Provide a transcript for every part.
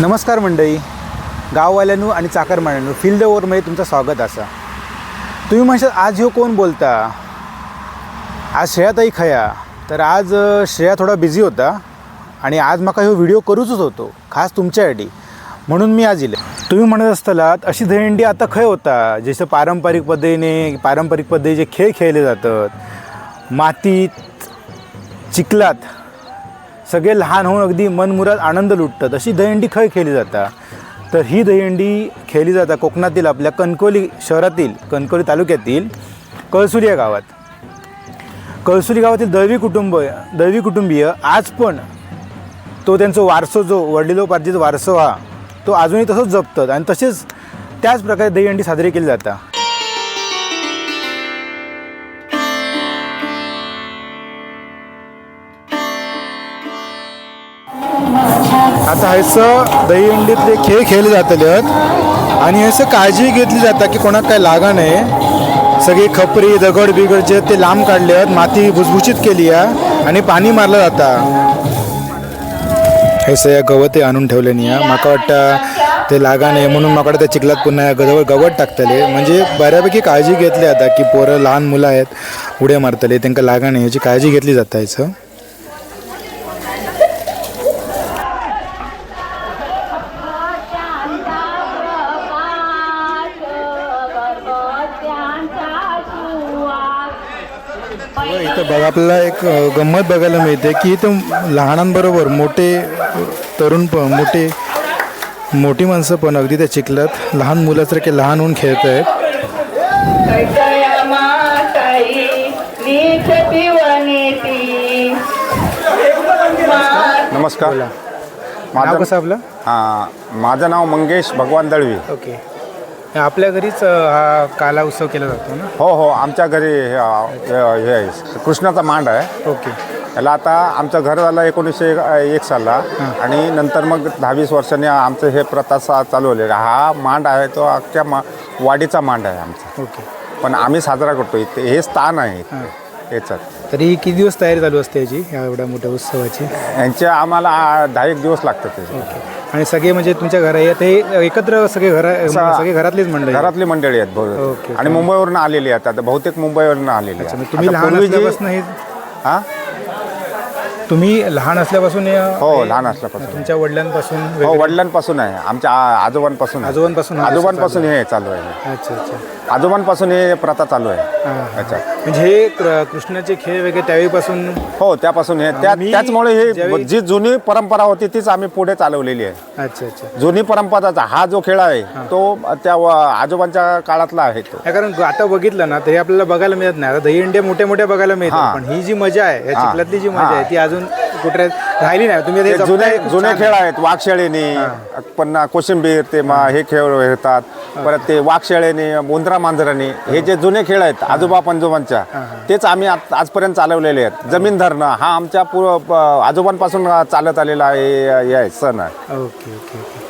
नमस्कार मंडळी. गाववाल्यांनो आणि चाकरमान्यांनो फील्ड ओवरमध्ये तुमचं स्वागत असा. तुम्ही म्हणशात आज ह्यो कोण बोलता? आज श्रेयाताई खया. तर आज श्रेया थोडा बिझी होता आणि आज म्हाका ह्यो व्हिडिओ करूचच होतो खास तुमच्यासाठी. म्हणून मी आज इले. तुम्ही म्हणत असतलात अशी दहीहंडी आता खंय होता? जसं पारंपरिक पद्धतीने पारंपरिक पद्धतीचे खेळ खेळले जातात. मातीत चिखलात सगळे लहान होऊन अगदी मनमुराद आनंद लुटतात. अशी दहीहंडी खय खेळली जाता? तर ही दहीहंडी खेळली जाता कोकणातील आपल्या कणकोली शहरातील कणकोली तालुक्यातील कळसुरी या गावात. कळसुरी गावातील दैवी कुटुंब दैवी कुटुंबीय आज पण तो त्यांचा वारसो जो वडिलोपार्जित वारसो हा तो अजूनही तसंच जपतात आणि तसेच त्याच प्रकारे दहीहंडी साजरी केली जातात आता दहीहंडीतले खेळ खेळले जातले आहेत. आणि हैसं काळजी घेतली जाता की कोणाक काय लागा नये. सगळी खपरी दगड बिगड जे ते लांब काढले आहेत माती भुसभुशीत केली आहे आणि पाणी मारलं जाता. हैसं या गवते आणून ठेवले नाही आहे. माका वाटतं ते लागा नाही म्हणून माका वाटतं त्या चिखलात पुन्हा गजवळ गवत टाकतले. म्हणजे बऱ्यापैकी काळजी घेतली जाता की पोरं लहान मुलं आहेत उड्या मारतले. त्यांना लागा नाही याची काळजी घेतली जाता याचं. इथं बघा आपल्याला एक गंमत बघायला मिळते की इथं लहानांबरोबर मोठे तरुण पण मोठे मोठी माणसं पण अगदी त्या चिखलात लहान मुलासारखे लहान होऊन खेळत आहेत. नमस्कार. नाव माझं कसं आपलं? हां माझं नाव मंगेश भगवान दळवी. ओके. आपल्या घरीच हा काला उत्सव केला जातो ना? हो हो आमच्या घरी हे हे- हे आहे. कृष्णाचा मांड आहे. ओके. याला आता आमचं घर झालं एकोणीसशे एक सालला. आणि नंतर मग दहावीस वर्षांनी आमचं हे प्रथा सा- चालवलेला हा मांड आहे तो अख्ख्या मा वाडीचा मांड आहे आमचा. ओके. पण आम्ही साजरा करतो इथे. हे स्थान आहे याच्यात. तरी किती दिवस तयारी चालू असते याची या एवढ्या मोठ्या उत्सवाची? यांचे आम्हाला आ, दहा एक दिवस लागतात त्याचे ओके. आणि सगळे म्हणजे तुमच्या घरा येत हे एकत्र सगळे घर सगळे घरातलीच मंडळी? घरातली मंडळी आहेत ओके, बहुतेक. आणि मुंबईवरून आलेली आहेत आता. बहुतेक मुंबईवरून आलेली अच्छा, आहेत. मग तुम्ही लहान असल्यापासून हे हा? तुम्ही लहान असल्यापासून हे- हो लहान असल्यापासून तुमच्या वडिलांपासून हो वगैरे? वडिलांपासून आहे आमच्या आ- आजोबांपासून आहे. आजोबांपासून हा आजोबांपासून हे चालू आहे अच्छा अच्छा आजोबांपासून हे प्रथा चालू आहे हां, हां. याच्यात म्हणजे हे कृ- कृष्णाचे खेळ वगैरे त्यावेळीपासून हो त्यापासून हे त्या त्याचमुळे हे ज्यावेळी- जी जुनी परंपरा होती तीच आम्ही पुढे चालवलेली आहे अच्छा अच्छा जुनी परंपराचा हा जो खेळ आहे तो त्या व- आजोबांच्या काळातला आहे तो कारण आता बघितलं ना तर हे आपल्याला बघायला मिळत नाही आता दहीहंड्या मोठ्या मोठ्या बघायला मिळतात हां. पण ही जी मजा आहे या हां. चिखलातली जी मजा. आहे ती अजून कुठे राहिली नाही. तुम्ही ते जुने जुने खेळ आहे. आहेत वाघशेळीने पण कोशिंबीर ते मा- हे खेळ खेळतात परत ते वाघशेळीने उंदरा मांजराने हे जे जुने खेळ आहेत आजोबा पंजोबांच्या तेच आम्ही आजपर्यंत चालवलेले आहेत. जमीन धरणं हा आमच्या पूर्व आजोबांपासून चालत आलेला हे हे आहे सण. आहे ओके ओके.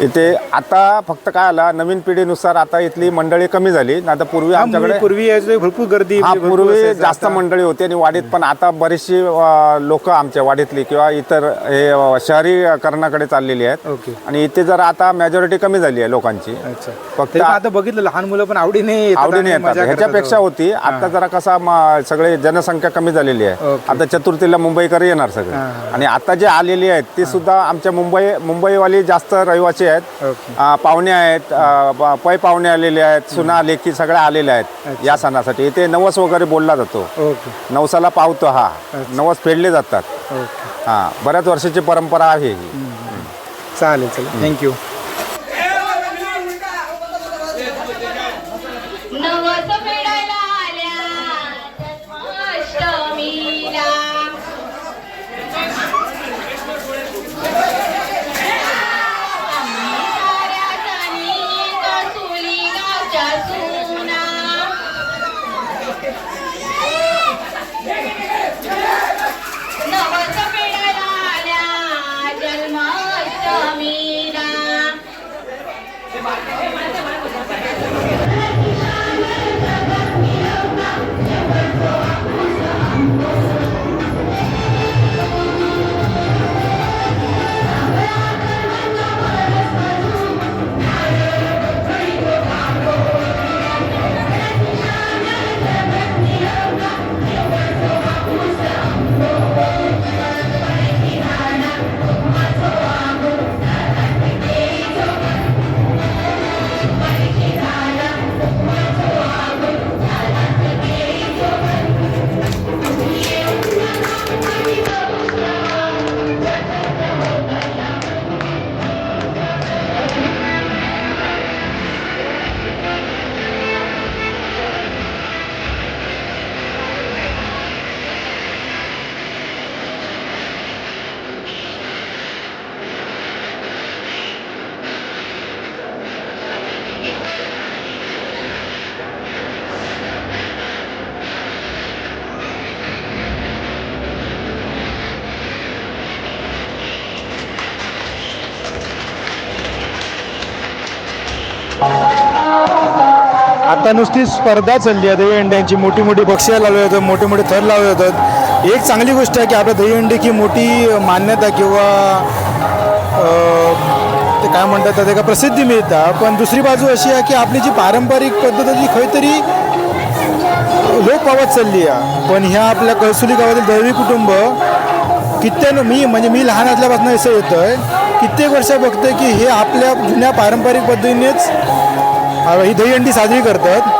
इथे आता फक्त काय आला नवीन पिढीनुसार आता इथली मंडळी कमी झाली. आता पूर्वी आमच्याकडे पूर्वी यायचं भरपूर गर्दी हा पूर्वी. जास्त मंडळी होती आणि वाडीत पण आता बरीचशी लोक आमच्या वाडीतली किंवा इतर हे शहरीकरणाकडे चाललेली आहेत. आणि इथे जरा आता मेजॉरिटी कमी झाली आहे लोकांची. फक्त आता बघितलं लहान मुलं पण आवडीने आवडीने येतात. ह्याच्यापेक्षा होती. आता जरा कसा सगळे जनसंख्या कमी झालेली आहे. आता चतुर्थीला मुंबईकर येणार सगळे. आणि आता जे आलेली आहेत ती सुद्धा आमच्या मुंबई मुंबईवाली जास्त रहिवासी आहेत. ओके. अ, पाहुणे आहेत ब- पै पाहुणे आलेले आहेत सुना लेखी सगळ्या आलेल्या आहेत या सणासाठी. इथे नवस वगैरे बोलला जातो. ओके. नवसाला पावतो हा. नवस फेडले जातात. ओके. हा बऱ्याच वर्षाची परंपरा आहे ही. चालेल चालेल. थँक्यू नवस आता नुसती स्पर्धा चालली आहे दहीहंड्यांची मोठी मोठी बक्षिसं लावली जातात मोठे मोठे थर लावले जातात. एक चांगली गोष्ट आहे की आपल्या दहीहंडी की मोठी मान्यता किंवा ते काय म्हणतात त्यात का प्रसिद्धी मिळता. पण दुसरी बाजू अशी आहे की आपली जी पारंपरिक पद्धत आहे ती तरी पावत चालली आहे. पण ह्या आपल्या कळसुली गावातील दैवी कुटुंब कित्येक मी म्हणजे मी लहान असल्यापासून असं येतं आहे कित्येक वर्ष बघतोय की हे आपल्या जुन्या पारंपरिक पद्धतीनेच ही दहीहंडी साजरी करतात.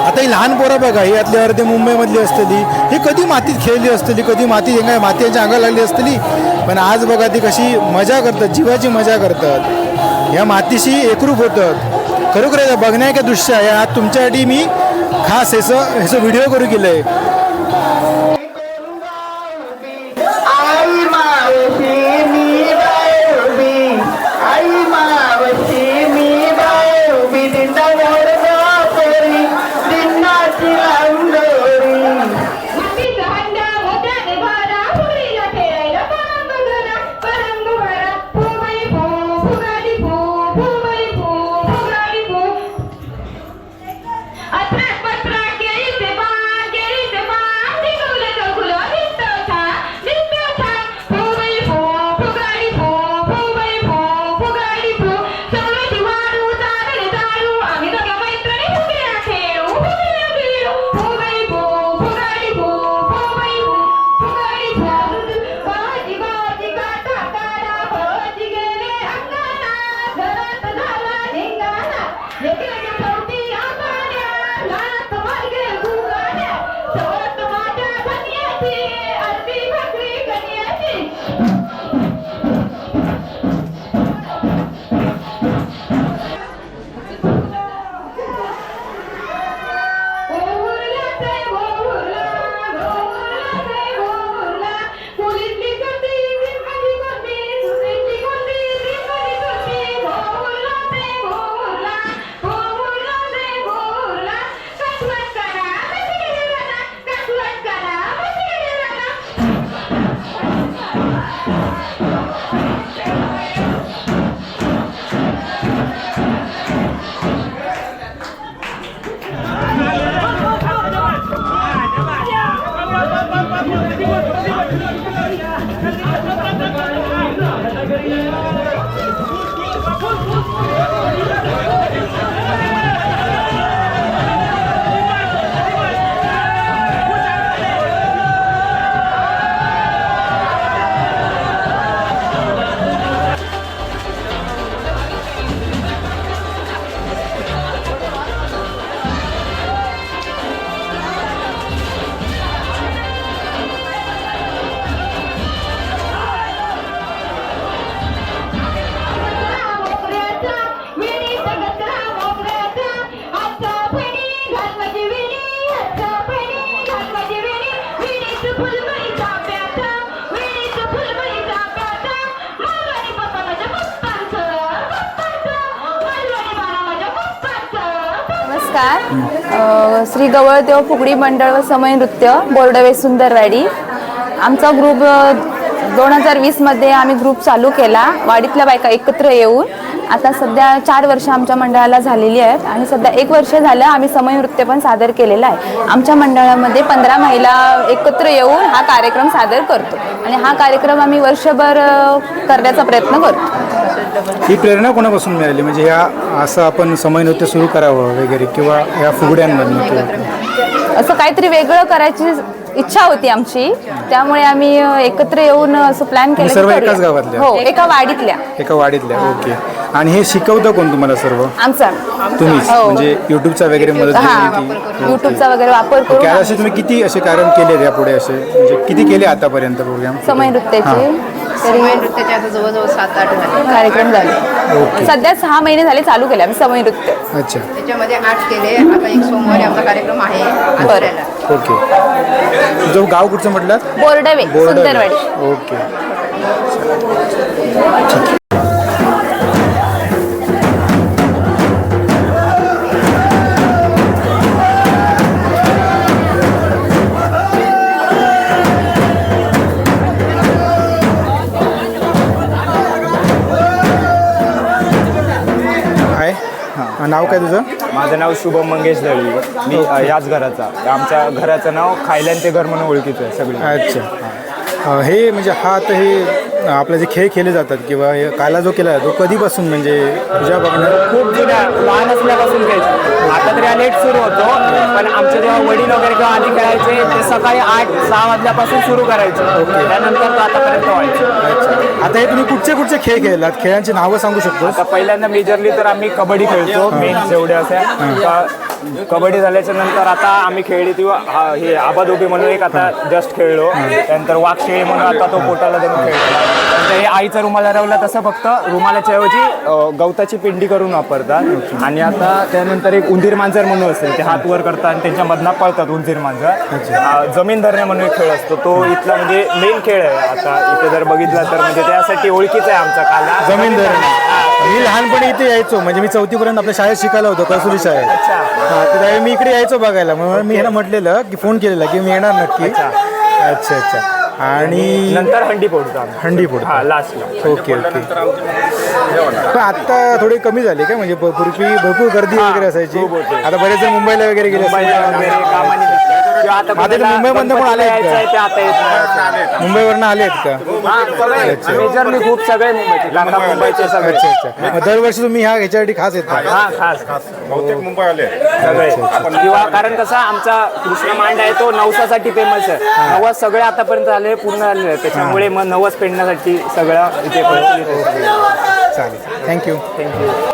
आता ही लहान पोरं बघा ही यातली अर्धे मुंबईमधली असलेली ही कधी मातीत खेळली असलेली कधी माती काय माती यांच्या अंगाला लागली असलेली पण आज बघा ती कशी मजा करतात जीवाची मजा करतात. या मातीशी एकरूप होतात. खरोखर बघण्या दृश्य आहे. आज तुमच्यासाठी मी खास ह्याचं ह्याचं व्हिडिओ करू केलं आहे नमस्कार. श्री गवळदेव फुगडी मंडळ व समय नृत्य बोर्डवे सुंदरवाडी आमचा ग्रुप दोन हजार वीसमध्ये आम्ही ग्रुप चालू केला. वाडीतल्या बायका एकत्र येऊन. आता सध्या चार वर्ष आमच्या मंडळाला झालेली आहेत आणि सध्या एक वर्ष झालं आम्ही समय नृत्य पण सादर केलेलं आहे. आमच्या मंडळामध्ये पंधरा महिला एकत्र येऊन हा कार्यक्रम सादर करतो. आणि हा कार्यक्रम आम्ही वर्षभर करण्याचा प्रयत्न करतो. ही प्रेरणा कोणापासून मिळाली? म्हणजे ह्या असं आपण समय नृत्य सुरू करावं वगैरे किंवा ह्या फुगड्यांमधनं किंवा असं काहीतरी वेगळं करायची इच्छा होती आमची. त्यामुळे आम्ही एकत्र येऊन असं प्लॅन केलं की सर्व करूया. एकाच गावातल्या? हो एका वाडीतल्या. एका वाडीतल्या ओके. आणि हे शिकवतं कोण तुम्हाला सर्व? आमचा. तुम्हीच? हो. म्हणजे युट्यूबचा वगैरे मदत हा. घेतली? युट्यूबचा वगैरे वापर ओके करून असे तुम्ही किती असे कार्यक्रम केले यापुढे असे? म्हणजे किती केले आतापर्यंत प्रोग्राम समय नृत्याचे तरी नृत्याचे आता जवळजवळ सात आठ झाले. कार्यक्रम झाले. सध्या सहा महिने झाले चालू केले आम्ही समय नृत्य. अच्छा. त्याच्यामध्ये आठ केले. आता एक सोमवारी आमचा कार्यक्रम आहे. आजऱ्याला ओके. तुझं गाव कुठचं म्हटलं बोर्डवे बोर्ड सुंदरवाडी. ओके. हां नाव काय तुझं? माझं नाव शुभम मंगेश दळवी मी अ, याच घराचा. आमच्या घराचं नाव खायल्यांचे घर म्हणून ओळखीचं आहे सगळे. अच्छा. अं, हे म्हणजे हा आता हे आपले जे खेळ खेळले जातात किंवा हे काला जो केला तो कधीपासून म्हणजे तुझ्या बघण्यात? खूप जुन्या लहान असल्यापासून खेळायचे आता तरी हा लेट सुरू होतो पण आमचे जेव्हा वडील वगैरे किंवा आधी खेळायचे ते सकाळी आठ सहा वाजल्यापासून सुरू करायचे. त्यानंतर तो आतापर्यंत व्हायचे. आता हे तुम्ही कुठचे कुठचे खेळ खेळलात? खेळांची नावं सांगू शकतो? आता पहिल्यांदा मेजरली तर आम्ही कबड्डी खेळतो मेन जेवढे असे. कबड्डी झाल्याच्यानंतर आता आम्ही खेळली ती हा- हे आबादोबी म्हणून एक आता जस्ट खेळलो. त्यानंतर वाघशेळी म्हणून आता तो पोटाला धरून खेळला नंतर हे आईचा रुमाला रवला तसं फक्त रुमालाच्या ऐवजी अ, गवताची पिंडी करून वापरतात. आणि आता त्यानंतर एक उंदीर मांजर म्हणून असते ते हात वर करतात आणि त्यांच्या मधनं पळतात उंदीर मांजर. अ, जमीन धरणे म्हणून एक खेळ असतो. तो इथला म्हणजे मेन खेळ आहे. आता इथे जर बघितला तर म्हणजे त्यासाठी ओळखीचा आहे आमचा काला. जमीन धरण. मी लहानपणी इथे यायचो. म्हणजे मी चौथीपर्यंत आपल्या शाळेत शिकायला होतो कसुरी शाळेत. अच्छा. हा तर त्यावेळी मी इकडे यायचो बघायला. म्हणून मी ह्याला म्हटलेलं की फोन केलेला की मी येणार नक्की. अच्छा. अच्छा आणि नंतर हंडी फोडतो आम्ही. हंडी फोडतो. हा लास्टला ओके ओके. पण आता थोडे कमी झाले का? म्हणजे पूर्वी भरपूर गर्दी वगैरे असायची. खूप होते. आता बरेच जण मुंबईला वगैरे गेले मुंबईला असतील. वगैरे कामानिमित्त किंवा आता आता मुंबईमधनं पण आले आहेत का? ते आता येत नाही. मुंबईवरनं आले आहेत का? हा, सगळे मेजरली खूप सगळे मुंबईचे काका मुंबईचे सगळे. अच्छा अच्छा. मग दरवर्षी तुम्ही ह्या ह्याच्यासाठी खास येता. हा खास खास. बहुतेक मुंबई आले सगळे. किंवा कारण कसा आमचा कृष्ण मांड आहे तो नवसासाठी फेमस आहे. नवस सगळे आतापर्यंत आले पूर्ण आहे त्याच्यामुळे मग नवस पेडण्यासाठी सगळं इथे. चालेल. थँक्यू थँक्यू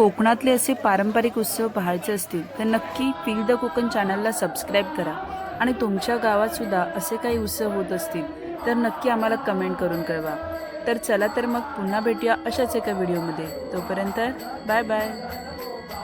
कोकणातले असे पारंपरिक उत्सव पाहायचे असतील तर नक्की फील द कोकण चॅनलला सबस्क्राईब करा. आणि तुमच्या गावात सुद्धा असे काही उत्सव होत असतील तर नक्की आम्हाला कमेंट करून कळवा. तर चला तर मग पुन्हा भेटूया अशाच एका व्हिडिओमध्ये. तोपर्यंत बाय बाय.